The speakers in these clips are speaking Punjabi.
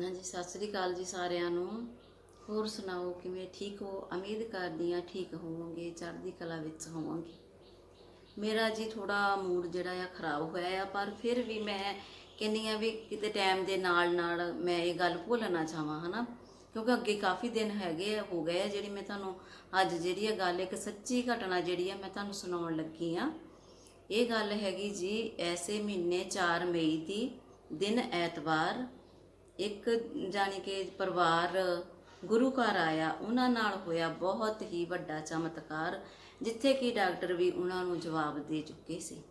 ਹਾਂਜੀ ਸਤਿ ਸ੍ਰੀ ਅਕਾਲ ਜੀ ਸਾਰਿਆਂ ਨੂੰ। ਹੋਰ ਸੁਣਾਓ, ਕਿਵੇਂ ਠੀਕ ਹੋ? ਉਮੀਦ ਕਰਦੀ ਆ ਠੀਕ ਹੋਵੋਗੇ, ਚੜ੍ਹਦੀ ਕਲਾ ਵਿੱਚ ਹੋਵੋਗੇ। ਮੇਰਾ ਜੀ ਥੋੜਾ ਮੂਡ ਜਿਹੜਾ ਆ ਖਰਾਬ ਹੋਇਆ ਆ, ਪਰ ਫਿਰ ਵੀ ਮੈਂ ਕਹਿੰਦੀ ਆ ਵੀ ਕਿਤੇ ਟਾਈਮ ਦੇ ਨਾਲ ਨਾਲ ਮੈਂ ਇਹ ਗੱਲ ਭੁੱਲਣਾ ਚਾਹਾਂ, ਹਨਾ? ਕਿਉਂਕਿ ਅੱਗੇ ਕਾਫੀ ਦਿਨ ਹੈਗੇ ਆ, ਹੋ ਗਏ ਆ, ਜਿਹੜੀ ਮੈਂ ਤੁਹਾਨੂੰ ਅੱਜ ਜਿਹੜੀ ਆ ਗੱਲ, ਇੱਕ ਸੱਚੀ ਘਟਨਾ ਜਿਹੜੀ ਆ ਮੈਂ ਤੁਹਾਨੂੰ ਸੁਣਾਉਣ ਲੱਗੀ ਆ ਇਹ ਗੱਲ ਹੈਗੀ ਜੀ, ਐਸੇ ਮਹੀਨੇ 4 ਮਈ ਦੀ, ਦਿਨ ਐਤਵਾਰ ਇੱਕ ਜਾਣੀ ਕਿ ਪਰਿਵਾਰ, ਗੁਰੂ ਘਰ ਆਇਆ, ਉਹਨਾਂ ਨਾਲ ਹੋਇਆ ਬਹੁਤ ਹੀ ਵੱਡਾ ਚਮਤਕਾਰ, ਜਿੱਥੇ ਕਿ ਡਾਕਟਰ ਵੀ ਉਹਨਾਂ ਨੂੰ ਜਵਾਬ ਦੇ ਚੁੱਕੇ ਸੀ।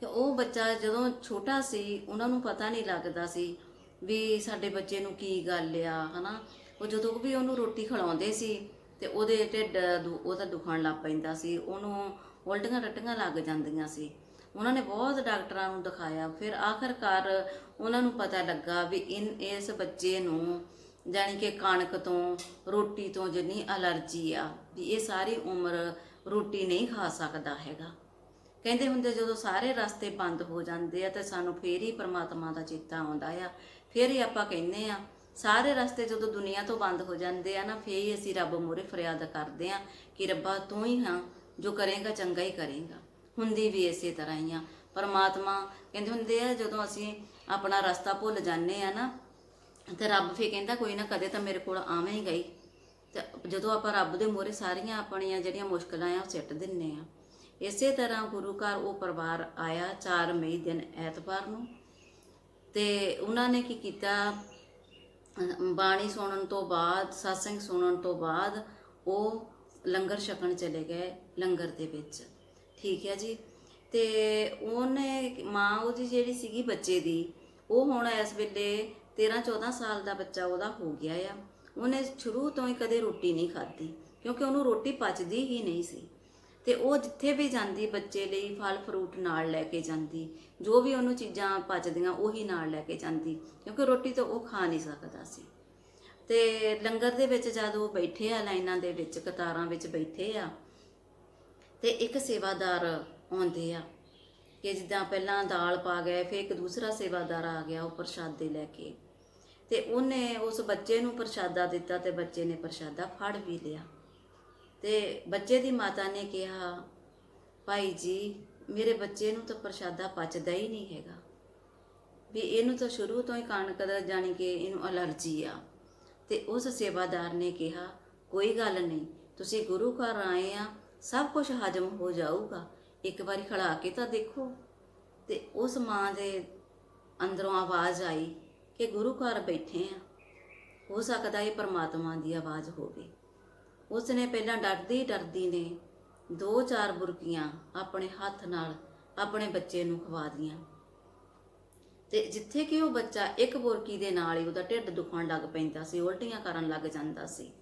ਤੇ ਉਹ ਬੱਚਾ ਜਦੋਂ ਛੋਟਾ ਸੀ, ਉਹਨਾਂ ਨੂੰ ਪਤਾ ਨਹੀਂ ਲੱਗਦਾ ਸੀ ਵੀ ਸਾਡੇ ਬੱਚੇ ਨੂੰ ਕੀ ਗੱਲ ਆ, ਹਨਾ? ਉਹ ਜਦੋਂ ਵੀ ਉਹਨੂੰ ਰੋਟੀ ਖਿਲਾਉਂਦੇ ਸੀ, ਤੇ ਉਹਦੇ ਢਿੱਡ ਦੁ- ਉਹਦਾ ਦੁਖਣ ਲੱਗ ਪੈਂਦਾ ਸੀ, ਉਹਨੂੰ ਉਲਟੀਆਂ ਟੱਟੀਆਂ ਲੱਗ ਜਾਂਦੀਆਂ ਸੀ। ਉਹਨਾਂ ਨੇ ਬਹੁਤ ਡਾਕਟਰਾਂ ਨੂੰ ਦਿਖਾਇਆ। ਫਿਰ ਆਖਰਕਾਰ ਉਹਨਾਂ ਨੂੰ ਪਤਾ ਲੱਗਾ ਵੀ ਇਨ, ਇਸ ਬੱਚੇ ਨੂੰ ਜਾਣੀ ਕਿ ਕਣਕ ਤੋਂ, ਰੋਟੀ ਤੋਂ ਜਿੰਨੀ ਅਲਰਜੀ ਆ, ਵੀ ਇਹ ਸਾਰੀ ਉਮਰ ਰੋਟੀ ਨਹੀਂ ਖਾ ਸਕਦਾ ਹੈਗਾ। ਕਹਿੰਦੇ ਹੁੰਦੇ ਜਦੋਂ ਸਾਰੇ ਰਸਤੇ ਬੰਦ ਹੋ ਜਾਂਦੇ ਆ ਤੇ ਸਾਨੂੰ ਫੇਰ ਹੀ ਪ੍ਰਮਾਤਮਾ ਦਾ ਚੇਤਾ ਆਉਂਦਾ ਆ। ਫੇਰ ਹੀ ਆਪਾਂ ਕਹਿੰਦੇ ਆ, ਸਾਰੇ ਰਸਤੇ ਜਦੋਂ ਦੁਨੀਆ ਤੋਂ ਬੰਦ ਹੋ ਜਾਂਦੇ ਆ ਨਾ, ਫੇਰ ਹੀ ਅਸੀਂ ਰੱਬ ਮੂਹਰੇ ਫਰਿਆਦ ਕਰਦੇ ਆ ਕਿ ਰੱਬਾ ਤੂੰ ਹੀ ਹਾਂ ਜੋ ਕਰੇਗਾ, ਚੰਗਾ ਹੀ ਕਰੇਗਾ। ਹੁੰਦੀ ਵੀ ਇਸੇ ਤਰ੍ਹਾਂ ਹੀ ਆ। ਪਰਮਾਤਮਾ ਕਹਿੰਦੇ ਹੁੰਦੇ ਆ, ਜਦੋਂ ਅਸੀਂ ਆਪਣਾ ਰਸਤਾ ਭੁੱਲ ਜਾਂਦੇ ਆ ਨਾ, ਤੇ ਰੱਬ ਫੇ ਕਹਿੰਦਾ ਕੋਈ ਨਾ ਕਦੇ ਤਾਂ ਮੇਰੇ ਕੋਲ ਆਵੇਂ ਹੀ। ਗਈ ਤੇ ਜਦੋਂ ਆਪਾਂ ਰੱਬ ਦੇ ਮੂਹਰੇ ਸਾਰੀਆਂ ਆਪਣੀਆਂ ਜਿਹੜੀਆਂ ਮੁਸ਼ਕਲਾਂ ਆ, ਉਹ ਸਿੱਟ ਦਿੰਨੇ ਆ। ਇਸੇ ਤਰ੍ਹਾਂ ਗੁਰੂ ਘਰ ਉਹ ਪਰਿਵਾਰ ਆਇਆ 4 ਮਈ ਦਿਨ ਐਤਵਾਰ ਨੂੰ। ਤੇ ਉਹਨਾਂ ਨੇ ਕੀ ਕੀਤਾ? ਬਾਣੀ ਸੁਣਨ ਤੋਂ ਬਾਅਦ satsang ਸੁਣਨ ਤੋਂ ਬਾਅਦ ਉਹ ਲੰਗਰ ਛਕਣ ਚਲੇ ਗਏ, ਲੰਗਰ ਦੇ ਵਿੱਚ। ਠੀਕ ਹੈ ਜੀ। ਤੇ ਉਹਨੇ, ਮਾਂ ਉਹਦੀ ਜਿਹੜੀ ਸੀਗੀ ਬੱਚੇ ਦੀ, ਉਹ ਹੁਣ ਇਸ ਵੇਲੇ 13 14 ਸਾਲ ਦਾ ਬੱਚਾ ਉਹਦਾ ਹੋ ਗਿਆ ਆ। ਉਹਨੇ ਸ਼ੁਰੂ ਤੋਂ ਹੀ ਕਦੇ ਰੋਟੀ ਨਹੀਂ ਖਾਧੀ, ਕਿਉਂਕਿ ਉਹਨੂੰ ਰੋਟੀ ਪਚਦੀ ਹੀ ਨਹੀਂ ਸੀ। ਤੇ ਉਹ ਜਿੱਥੇ ਵੀ ਜਾਂਦੀ, ਬੱਚੇ ਲਈ ਫਲ ਫਰੂਟ ਨਾਲ ਲੈ ਕੇ ਜਾਂਦੀ, ਜੋ ਵੀ ਉਹਨੂੰ ਚੀਜ਼ਾਂ ਪਚਦੀਆਂ, ਉਹੀ ਨਾਲ ਲੈ ਕੇ ਜਾਂਦੀ, ਕਿਉਂਕਿ ਰੋਟੀ ਤਾਂ ਉਹ ਖਾ ਨਹੀਂ ਸਕਦਾ ਸੀ। ਤੇ ਲੰਗਰ ਦੇ ਵਿੱਚ ਜਦ ਉਹ ਬੈਠੇ ਆ, ਲਾਈਨਾਂ ਦੇ ਵਿੱਚ, ਕਤਾਰਾਂ ਵਿੱਚ ਬੈਠੇ ਆ ਤੇ ਇੱਕ ਸੇਵਾਦਾਰ ਆਉਂਦੇ ਆ ਕਿ ਜਿੱਦਾਂ ਪਹਿਲਾਂ ਦਾਲ ਪਾ ਗਏ, ਫਿਰ ਇੱਕ ਦੂਸਰਾ ਸੇਵਾਦਾਰ ਆ ਗਿਆ ਉਹ ਪ੍ਰਸ਼ਾਦੇ ਲੈ ਕੇ। ਤੇ ਉਹਨੇ ਉਸ ਬੱਚੇ ਨੂੰ ਪ੍ਰਸ਼ਾਦਾ ਦਿੱਤਾ ਤੇ ਬੱਚੇ ਨੇ ਪ੍ਰਸ਼ਾਦਾ ਫੜ ਵੀ ਲਿਆ। ਤੇ ਬੱਚੇ ਦੀ ਮਾਤਾ ਨੇ ਕਿਹਾ, ਭਾਈ ਜੀ, ਮੇਰੇ ਬੱਚੇ ਨੂੰ ਤਾਂ ਪ੍ਰਸ਼ਾਦਾ ਪਚਦਾ ਹੀ ਨਹੀਂ ਹੈਗਾ। ਵੀ ਇਹਨੂੰ ਤਾਂ ਸ਼ੁਰੂ ਤੋਂ ਹੀ ਕਣਕ ਦਾ ਜਾਣੀ ਕਿ ਇਹਨੂੰ ਅਲਰਜੀ ਆ। ਤੇ ਉਸ ਸੇਵਾਦਾਰ ਨੇ ਕਿਹਾ, ਕੋਈ ਗੱਲ ਨਹੀਂ, ਤੁਸੀਂ ਗੁਰੂ ਘਰ ਆਏ ਆ ਸਭ ਕੁਝ ਹਜਮ ਹੋ ਜਾਊਗਾ। ਇੱਕ ਵਾਰੀ ਖੜਾ ਕੇ ਤਾਂ ਦੇਖੋ। ਤੇ ਉਸ ਮਾਂ ਦੇ ਅੰਦਰੋਂ ਆਵਾਜ਼ ਆਈ ਕਿ ਗੁਰੂ ਘਰ ਬੈਠੇ ਆ। ਹੋ ਸਕਦਾ ਇਹ ਪਰਮਾਤਮਾ ਦੀ ਆਵਾਜ਼ ਹੋਵੇ। ਉਸ ਨੇ ਪਹਿਲਾਂ ਡਰਦੀ ਡਰਦੀ ਨੇ ਦੋ ਚਾਰ ਬੁਰਕੀਆਂ ਆਪਣੇ ਹੱਥ ਨਾਲ ਆਪਣੇ ਬੱਚੇ ਨੂੰ ਖਵਾ ਦੀਆਂ। ਤੇ ਜਿੱਥੇ ਕਿ ਉਹ ਬੱਚਾ ਇੱਕ ਬੁਰਕੀ ਦੇ ਨਾਲ ਹੀ ਉਹਦਾ ਢਿੱਡ ਦੁਖਣ ਲੱਗ ਪੈਂਦਾ ਸੀ, ਉਲਟੀਆਂ ਕਰਨ ਲੱਗ ਜਾਂਦਾ ਸੀ।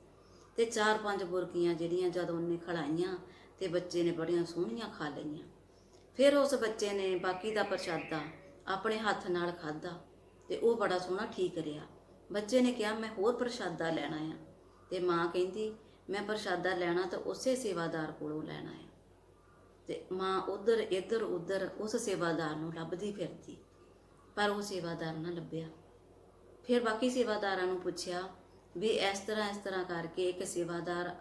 ਤੇ ਚਾਰ ਪੰਜ ਬੁਰਕੀਆਂ ਜਿਹੜੀਆਂ ਜਦ ਉਹਨੇ ਖਲਾਈਆਂ ਤੇ ਬੱਚੇ ਨੇ ਬੜੀਆਂ ਸੋਹਣੀਆਂ ਖਾ ਲਈਆਂ। ਫਿਰ ਉਸ ਬੱਚੇ ਨੇ ਬਾਕੀ ਦਾ ਪ੍ਰਸ਼ਾਦਾ ਆਪਣੇ ਹੱਥ ਨਾਲ ਖਾਦਾ ਤੇ ਉਹ ਬੜਾ ਸੋਹਣਾ ਠੀਕ ਰਿਹਾ। ਬੱਚੇ ਨੇ ਕਿਹਾ, ਮੈਂ ਹੋਰ ਪ੍ਰਸ਼ਾਦਾ ਲੈਣਾ ਆ। ਤੇ ਮਾਂ ਕਹਿੰਦੀ, ਮੈਂ ਪ੍ਰਸ਼ਾਦਾ ਲੈਣਾ ਤਾਂ ਉਸੇ ਸੇਵਾਦਾਰ ਕੋਲੋਂ ਲੈਣਾ ਹੈ ਤੇ ਮਾਂ ਉਧਰ, ਇੱਧਰ, ਉਧਰ ਉਸ ਸੇਵਾਦਾਰ ਨੂੰ ਲੱਭਦੀ ਫਿਰਦੀ, ਪਰ ਉਹ ਸੇਵਾਦਾਰ ਨਾ ਲੱਭਿਆ। ਫਿਰ ਬਾਕੀ ਸੇਵਾਦਾਰਾਂ ਨੂੰ ਪੁੱਛਿਆ ਵੀ ਇਸ ਤਰ੍ਹਾਂ ਇਸ ਤਰ੍ਹਾਂ ਕਰਕੇ ਇੱਕ ਸੇਵਾਦਾਰ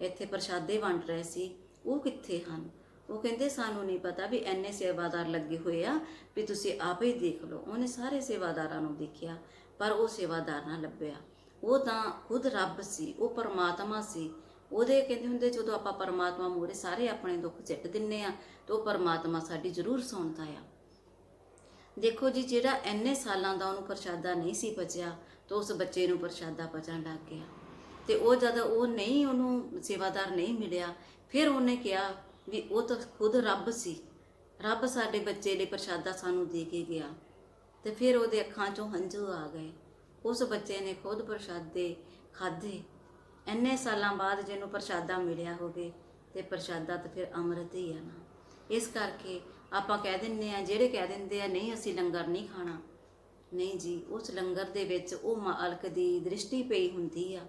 ਇੱਥੇ ਪ੍ਰਸ਼ਾਦੇ ਵੰਡ ਰਹੇ ਸੀ। ਉਹ ਕਿੱਥੇ ਹਨ? ਉਹ ਕਹਿੰਦੇ, ਸਾਨੂੰ ਨਹੀਂ ਪਤਾ ਵੀ ਐਨੇ ਸੇਵਾਦਾਰ ਲੱਗੇ ਹੋਏ ਆ ਵੀ ਤੁਸੀਂ ਆਪੇ ਹੀ ਦੇਖ ਲਓ। ਉਹਨੇ ਸਾਰੇ ਸੇਵਾਦਾਰਾਂ ਨੂੰ ਦੇਖਿਆ, ਪਰ ਉਹ ਸੇਵਾਦਾਰ ਨਾ ਲੱਭਿਆ। ਉਹ ਤਾਂ ਖੁਦ ਰੱਬ ਸੀ, ਉਹ ਪਰਮਾਤਮਾ ਸੀ। ਉਹਦੇ ਕਹਿੰਦੇ ਹੁੰਦੇ, ਜਦੋਂ ਆਪਾਂ ਪਰਮਾਤਮਾ ਮੂਹਰੇ ਸਾਰੇ ਆਪਣੇ ਦੁੱਖ ਸਿੱਟ ਦਿੰਨੇ ਆ, ਤਾਂ ਉਹ ਪਰਮਾਤਮਾ ਸਾਡੀ ਜ਼ਰੂਰ ਸੁਣਦਾ ਆ। ਦੇਖੋ ਜੀ, ਜਿਹੜਾ ਐਨੇ ਸਾਲਾਂ ਦਾ ਉਹਨੂੰ ਪ੍ਰਸ਼ਾਦਾ ਨਹੀਂ ਸੀ ਬਚਿਆ ਤਾਂ ਉਸ ਬੱਚੇ ਨੂੰ ਪ੍ਰਸ਼ਾਦਾ ਪਚਣ ਲੱਗ ਗਿਆ। ਤੇ ਉਹ ਜਦ ਉਹ ਨਹੀਂ, ਉਹਨੂੰ ਸੇਵਾਦਾਰ ਨਹੀਂ ਮਿਲਿਆ, ਫਿਰ ਉਹਨੇ ਕਿਹਾ ਵੀ ਉਹ ਤਾਂ ਖੁਦ ਰੱਬ ਸੀ। ਰੱਬ ਸਾਡੇ ਬੱਚੇ ਲਈ ਪ੍ਰਸ਼ਾਦਾ ਸਾਨੂੰ ਦੇ ਕੇ ਗਿਆ। ਤੇ ਫਿਰ ਉਹਦੇ ਅੱਖਾਂ 'ਚੋਂ ਹੰਝੂ ਆ ਗਏ। ਉਸ ਬੱਚੇ ਨੇ ਖੁਦ ਪ੍ਰਸ਼ਾਦੇ ਖਾਧੇ। ਇੰਨੇ ਸਾਲਾਂ ਬਾਅਦ ਜਿਹਨੂੰ ਪ੍ਰਸ਼ਾਦਾ ਮਿਲਿਆ ਹੋਵੇ, ਤੇ ਪ੍ਰਸ਼ਾਦਾ ਤਾਂ ਫਿਰ ਅੰਮ੍ਰਿਤ ਹੀ ਆ ਨਾ। ਇਸ ਕਰਕੇ ਆਪਾਂ ਕਹਿ ਦਿੰਨੇ ਆ ਜਿਹੜੇ ਕਹਿ ਦਿੰਦੇ ਆ, ਨਹੀਂ ਅਸੀਂ ਲੰਗਰ ਨਹੀਂ ਖਾਣਾ ਨਹੀਂ ਜੀ, ਉਸ ਲੰਗਰ ਦੇ ਵਿੱਚ ਉਹ ਮਾਲਕ ਦੀ ਦ੍ਰਿਸ਼ਟੀ ਪਈ ਹੁੰਦੀ ਆ।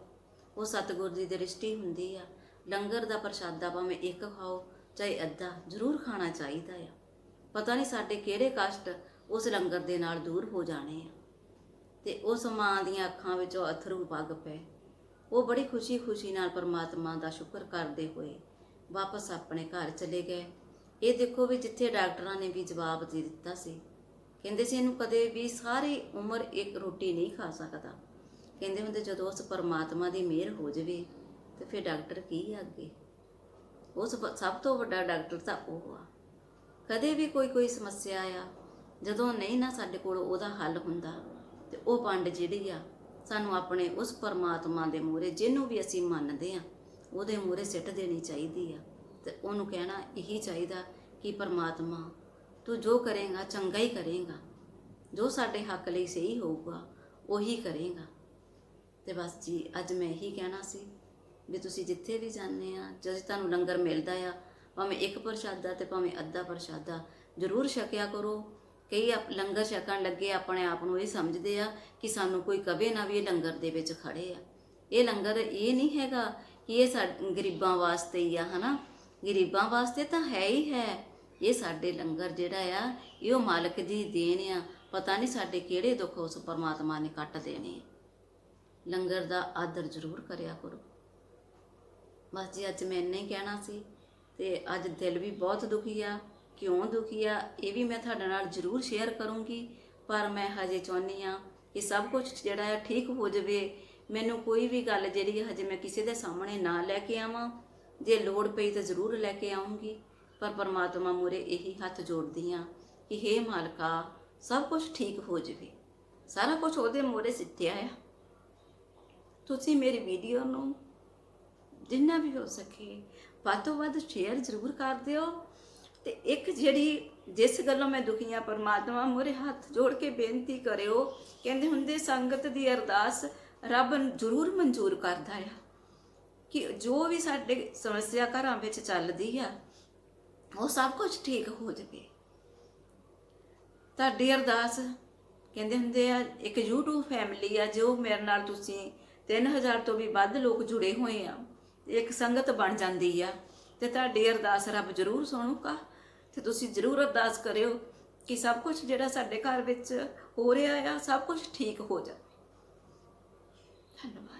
ਉਹ ਸਤਿਗੁਰ ਦੀ ਦ੍ਰਿਸ਼ਟੀ ਹੁੰਦੀ ਆ। ਲੰਗਰ ਦਾ ਪ੍ਰਸ਼ਾਦਾ ਭਾਵੇਂ ਇੱਕ ਖਾਓ, ਚਾਹੇ ਅੱਧਾ, ਜ਼ਰੂਰ ਖਾਣਾ ਚਾਹੀਦਾ ਆ। ਪਤਾ ਨਹੀਂ ਸਾਡੇ ਕਿਹੜੇ ਕਸ਼ਟ ਉਸ ਲੰਗਰ ਦੇ ਨਾਲ ਦੂਰ ਹੋ ਜਾਣੇ ਆ। ਤੇ ਉਸ ਮਾਂ ਦੀਆਂ ਅੱਖਾਂ ਵਿੱਚੋਂ ਅਥਰੂ ਵਗ ਪਏ। ਉਹ ਬੜੀ ਖੁਸ਼ੀ-ਖੁਸ਼ੀ ਨਾਲ ਪਰਮਾਤਮਾ ਦਾ ਸ਼ੁਕਰ ਕਰਦੇ ਹੋਏ ਵਾਪਸ ਆਪਣੇ ਘਰ ਚਲੇ ਗਏ। ਇਹ ਦੇਖੋ ਵੀ ਜਿੱਥੇ ਡਾਕਟਰਾਂ ਨੇ ਵੀ ਜਵਾਬ ਦੇ ਦਿੱਤਾ ਸੀ। ਕਹਿੰਦੇ ਸੀ ਇਹਨੂੰ ਕਦੇ ਵੀ ਸਾਰੀ ਉਮਰ ਇੱਕ ਰੋਟੀ ਨਹੀਂ ਖਾ ਸਕਦਾ। ਕਹਿੰਦੇ ਹੁੰਦੇ ਜਦੋਂ ਉਸ ਪਰਮਾਤਮਾ ਦੀ ਮਿਹਰ ਹੋ ਜਾਵੇ ਤੇ ਫਿਰ ਡਾਕਟਰ ਕੀ ਆ ਅੱਗੇ? ਉਸ ਸਭ ਤੋਂ ਵੱਡਾ ਡਾਕਟਰ ਤਾਂ ਉਹ ਆ। ਕਦੇ ਵੀ ਕੋਈ ਕੋਈ ਸਮੱਸਿਆ ਆ, ਜਦੋਂ ਨਹੀਂ ਨਾ ਸਾਡੇ ਕੋਲ ਉਹਦਾ ਹੱਲ ਹੁੰਦਾ, ਤੇ ਉਹ ਪੰਡ ਜਿਹੜੀ ਆ, ਸਾਨੂੰ ਆਪਣੇ ਉਸ ਪਰਮਾਤਮਾ ਦੇ ਮੂਹਰੇ ਜਿਹਨੂੰ ਵੀ ਅਸੀਂ ਮੰਨਦੇ ਆ, ਉਹਦੇ ਮੂਹਰੇ ਸਿੱਟ ਦੇਣੀ ਚਾਹੀਦੀ ਆ। ਤੇ ਉਹਨੂੰ ਕਹਿਣਾ ਇਹੀ ਚਾਹੀਦਾ ਕਿ ਪਰਮਾਤਮਾ ਤੂੰ ਜੋ ਕਰੇਗਾ, ਚੰਗਾ ਹੀ ਕਰੇਗਾ। ਜੋ ਸਾਡੇ ਹੱਕ ਲਈ ਸਹੀ ਹੋਊਗਾ, ਉਹੀ ਕਰੇਗਾ। ਤੇ ਬਸ ਜੀ, ਅੱਜ ਮੈਂ ਇਹੀ ਕਹਿਣਾ ਸੀ ਵੀ ਤੁਸੀਂ ਜਿੱਥੇ ਵੀ ਜਾਂਦੇ ਆ ਜਦੋਂ ਤੁਹਾਨੂੰ ਲੰਗਰ ਮਿਲਦਾ ਆ, ਭਾਵੇਂ ਇੱਕ ਪ੍ਰਸ਼ਾਦਾ ਤੇ ਭਾਵੇਂ ਅੱਧਾ ਪ੍ਰਸ਼ਾਦਾ, ਜ਼ਰੂਰ ਛਕਿਆ ਕਰੋ। ਕਈ ਆਪ- ਲੰਗਰ ਛਕਣ ਲੱਗੇ ਆਪਣੇ ਆਪ ਨੂੰ ਇਹ ਸਮਝਦੇ ਆ ਕਿ ਸਾਨੂੰ ਕੋਈ ਕਵੇ ਨਾ ਵੀ ਇਹ ਲੰਗਰ ਦੇ ਵਿੱਚ ਖੜੇ ਆ। ਇਹ ਲੰਗਰ ਇਹ ਨਹੀਂ ਹੈਗਾ ਕਿ ਇਹ ਸਾਡੇ ਗਰੀਬਾਂ ਵਾਸਤੇ ਹੀ ਆ, ਹਨਾ? ਗਰੀਬਾਂ ਵਾਸਤੇ ਤਾਂ ਹੈ ਹੀ ਹੈ। ਇਹ ਸਾਡੇ ਲੰਗਰ ਜਿਹੜਾ ਆ, ਇਹ ਉਹ ਮਾਲਕ ਦੀ ਦੇਣ ਆ। ਪਤਾ ਨਹੀਂ ਸਾਡੇ ਕਿਹੜੇ ਦੁੱਖ ਉਸ ਪਰਮਾਤਮਾ ਨੇ ਕੱਟ ਦੇਣੇ ਲੰਗਰ ਦਾ ਆਦਰ ਜ਼ਰੂਰ ਕਰਿਆ ਕਰੋ। ਬਸ ਜੀ, ਅੱਜ ਮੈਂ ਇੰਨਾ ਹੀ ਕਹਿਣਾ ਸੀ ਤੇ ਅੱਜ ਦਿਲ ਵੀ ਬਹੁਤ ਦੁਖੀ ਆ, ਕਿਉਂ ਦੁਖੀ ਆ, ਇਹ ਵੀ ਮੈਂ ਤੁਹਾਡੇ ਨਾਲ ਜ਼ਰੂਰ ਸ਼ੇਅਰ ਕਰੂੰਗੀ। ਪਰ ਮੈਂ ਹਜੇ ਚਾਹੁੰਦੀ ਆ ਕਿ ਸਭ ਕੁਝ ਜਿਹੜਾ ਹੈ ਠੀਕ ਹੋ ਜਾਵੇ। ਮੈਨੂੰ ਕੋਈ ਵੀ ਗੱਲ ਜਿਹੜੀ ਹੈ ਹਜੇ ਮੈਂ ਕਿਸੇ ਦੇ ਸਾਹਮਣੇ ਨਾ ਲੈ ਕੇ ਆਵਾਂ। ਜੇ ਲੋੜ ਪਈ ਤਾਂ ਜ਼ਰੂਰ ਲੈ ਕੇ ਆਉਂਗੀ। ਪਰ ਪਰਮਾਤਮਾ ਮੂਰੇ ਇਹੀ ਹੱਥ ਜੋੜਦੀ ਆ ਕਿ ਹੇ ਮਾਲਕਾ, ਸਭ ਕੁਝ ਠੀਕ ਹੋ ਜਾਵੇ। ਸਾਰਾ ਕੁਝ ਉਹਦੇ ਮੂਰੇ ਸਿੱਟਿਆ ਆ। ਤੁਸੀਂ ਮੇਰੀ ਵੀਡੀਓ ਨੂੰ ਜਿੰਨਾ ਵੀ ਹੋ ਸਕੇ ਵੱਧ ਤੋਂ ਵੱਧ ਸ਼ੇਅਰ ਜ਼ਰੂਰ ਕਰ ਦਿਓ ਤੇ ਇੱਕ ਜਿਹੜੀ ਜਿਸ ਗੱਲੋਂ ਮੈਂ ਦੁਖੀ ਹਾਂ, ਪਰਮਾਤਮਾ ਮੂਹਰੇ ਹੱਥ ਜੋੜ ਕੇ ਬੇਨਤੀ ਕਰਿਓ, ਕਹਿੰਦੇ ਹੁੰਦੇ ਸੰਗਤ ਦੀ ਅਰਦਾਸ ਰੱਬ ਜ਼ਰੂਰ ਮਨਜ਼ੂਰ ਕਰਦਾ ਆ ਕਿ ਜੋ ਵੀ ਸਾਡੇ ਸਮੱਸਿਆ ਘਰਾਂ ਵਿੱਚ ਚੱਲਦੀ ਆ ਉਹ ਸਭ ਕੁਝ ਠੀਕ ਹੋ ਜਾਵੇ। ਤੁਹਾਡੀ ਅਰਦਾਸ ਕਹਿੰਦੇ ਹੁੰਦੇ ਆ, ਇੱਕ YouTube ਫੈਮਿਲੀ ਆ, ਜੋ ਮੇਰੇ ਨਾਲ ਤੁਸੀਂ 3000 ਤੋਂ ਵੀ ਵੱਧ ਲੋਕ ਜੁੜੇ ਹੋਏ ਆ, ਇੱਕ ਸੰਗਤ ਬਣ ਜਾਂਦੀ ਆ, ਤੇ ਤੁਹਾਡੀ ਅਰਦਾਸ ਰੱਬ ਜ਼ਰੂਰ ਸੁਣੂਗਾ। ਤੇ ਤੁਸੀਂ ਜ਼ਰੂਰ ਅਰਦਾਸ ਕਰਿਓ ਕਿ ਸਭ ਕੁਝ ਜਿਹੜਾ ਸਾਡੇ ਘਰ ਵਿੱਚ ਹੋ ਰਿਹਾ ਆ, ਸਭ ਕੁਝ ਠੀਕ ਹੋ ਜਾਵੇ। ਧੰਨਵਾਦ।